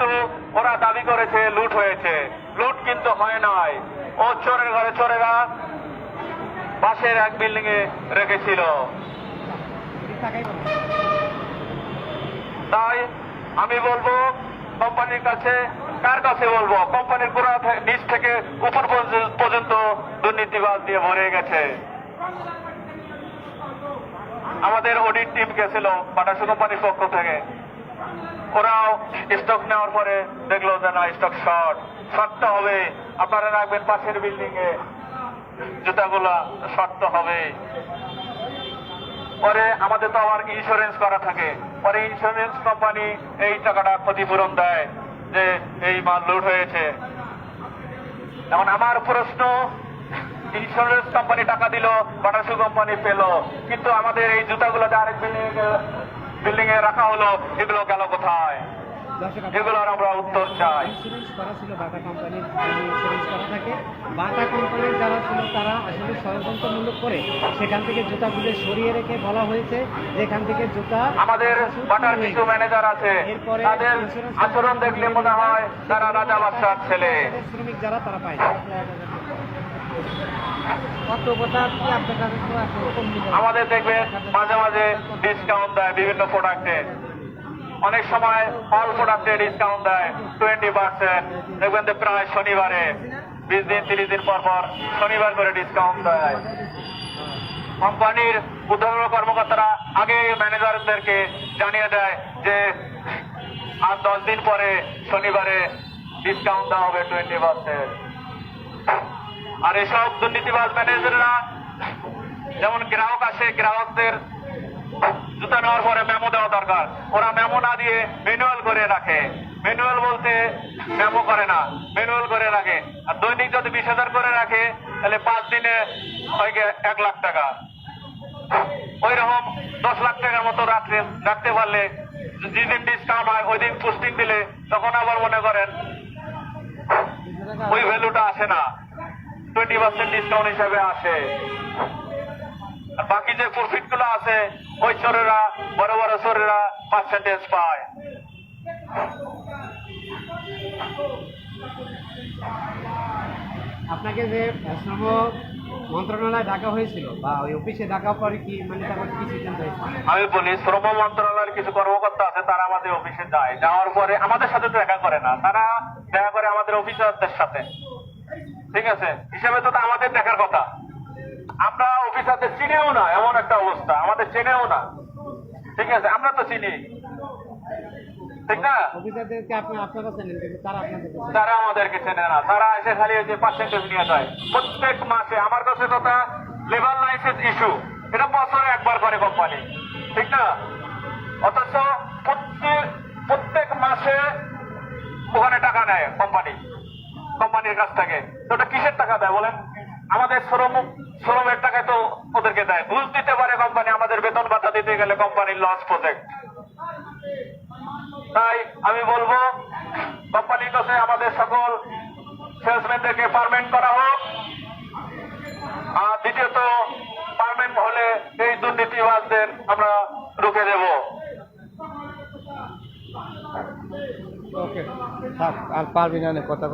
কিন্তু ওরা দাবি করেছে, লুট হয়েছে। লুট কিন্তু হয় নাই। ও চোরের ঘরে চোরেরা পাশের এক বিল্ডিং এ রেখেছিল। তাই আমি বলব, কোম্পানির কাছে, কার কাছে বলব? কোম্পানির পুরা নিচ থেকে উপর পর্য- পর্যন্ত দুর্নীতিবাদ দিয়ে ভরে গেছে। আমাদের অডিট টিম গেছিল বাটাসু কোম্পানির পক্ষ থেকে। ওরাও স্টক নেওয়ার পরে দেখল যে না, স্টক শর্ট। শর্ট হবে, আপনারা রাখবেন পাশের বিল্ডিং এ। জুতাগুলা শর্ট হবে। পরে আমাদের তো আবার ইন্স্যুরেন্স করা থাকে। পরে ইন্স্যুরেন্স কোম্পানি এই টাকাটা ক্ষতিপূরণ দেয় যে এই মাল লুট হয়েছে। এখন আমার প্রশ্ন ইন্স্যুরেন্স কোম্পানি টাকা দিল বাটাসু কোম্পানি পেল। কিন্তু আমাদের এই জুতাগুলো আরেক বিল্ডিং বিল্ডিং এ রাখা হলো এগুলো গেল কোথায়? এগুলোর আমরা উত্তর চাই। ইন্স্যুরেন্স করা ছিল বাটা কোম্পানির ইন্স্যুরেন্স করা থাকে। বাটা কোম্পানির যারা ছিল তারা আসলে ষড়যন্ত্রমূলক করে সেখান থেকে জুতাগুলো সরিয়ে রেখে বলা হয়েছে যেখান থেকে জুতা আমাদের বাটার কিছু ম্যানেজার আছে। তাদের আচরণ দেখলে মনে হয় তারা রাজা বাদশার ছেলে। শ্রমিক যারা তারা পায়? আমাদের দেখবে মাঝে মাঝে ডিসকাউন্ট দেয় বিভিন্ন প্রোডাক্টে অনেক সময় অল প্রোডাক্টে ডিসকাউন্ট দেয়। টোয়েন্টি পার্সেন্ট দেখবেন যে প্রায় শনিবারে বিশ দিন, তিরিশ দিন পর পর শনিবার করে ডিসকাউন্ট দেয়। কোম্পানির উদ্যোগ কর্মকর্তারা আগে ম্যানেজারদেরকে জানিয়ে দেয় যে, আর দশ দিন পরে শনিবারে ডিসকাউন্ট দেওয়া হবে টোয়েন্টি পার্সেন্ট আর এসব দুর্নীতিবাজ ম্যানেজাররা যেমন গ্রাহক আসে গ্রাহকদের জুতা নেওয়ার পরে মেমো দেওয়া দরকার ওরা মেমো না দিয়ে ম্যানুয়াল করে রাখে। ম্যানুয়াল বলতে মেমো করে না ম্যানুয়াল করে রাখে। আর দৈনিক যদি বিশ হাজার করে রাখে, তাহলে পাঁচ দিনে হয় এক লাখ টাকা। ওই রকম দশ লাখ টাকার মতো রাখতে রাখতে পারলে যেদিন ডিসকাউন্ট হয় ওই দিন পোস্টিং দিলে তখন আবার মনে করেন ওই ভ্যালুটা আসে না। টোয়েন্টি পার্সেন্ট ডিসকাউন্ট হিসাবে আসে। বাকি যে প্রফিটগুলো আছে, ওই চোরেরা, বড় বড় চোরেরা পার্সেন্টেজ পায় আপনাকে যে শ্রম মন্ত্রণালয়ে ডাকা হয়েছিল বা ওই অফিসে ডাকা পরে কি মানে তারপর কি সিদ্ধান্ত আমি বলি শ্রম মন্ত্রণালয়ের কিছু কর্মকর্তা আছে তারা আমাদের অফিসে যায়। যাওয়ার পরে আমাদের সাথে তো দেখা করে না তারা দেখা করে আমাদের অফিসারদের সাথে। ঠিক আছে? হিসাবে তো আমাদের দেখার কথা। আমরা অফিসারদের চিনেও না এমন একটা অবস্থা। আমাদের চেনেও না। ঠিক আছে আমরা তো চিনি। ঠিক না? অফিসারদেরকে আপনি আপনারা চেনেন কিন্তু তারা আপনাদের চেনে না। তারা আমাদেরকে চেনে না। তারা এসে খালি যে পার্সেন্টেজ নিয়ে যায়। প্রত্যেক মাসে আমার কাছে কথা লেবার লাইসেন্স ইস্যু এটা বছরে একবার করে কোম্পানি ঠিক না? অথচ প্রত্যেক প্রত্যেক মাসে ওখানে টাকা নেয় কোম্পানি কোম্পানির কাছ থেকে। তো ওটা কিসের টাকা দেয় বলেন? আমাদের শ্রম শ্রমের টাকায় তো ওদেরকে দেয়। ঘুষ দিতে পারে কোম্পানি আমাদের বেতন দিতে গেলে কোম্পানির লস প্রজেক্ট তাই আমি বলব, কোম্পানির কাছে আমাদের সকল সেলসম্যানদেরকে পারমেন্ট করা হোক। আর দ্বিতীয়ত পারমেন্ট হলে এই দুর্নীতিবাজদের আমরা রুখে দেব। ওকে থাক, আর পারবি নে কথা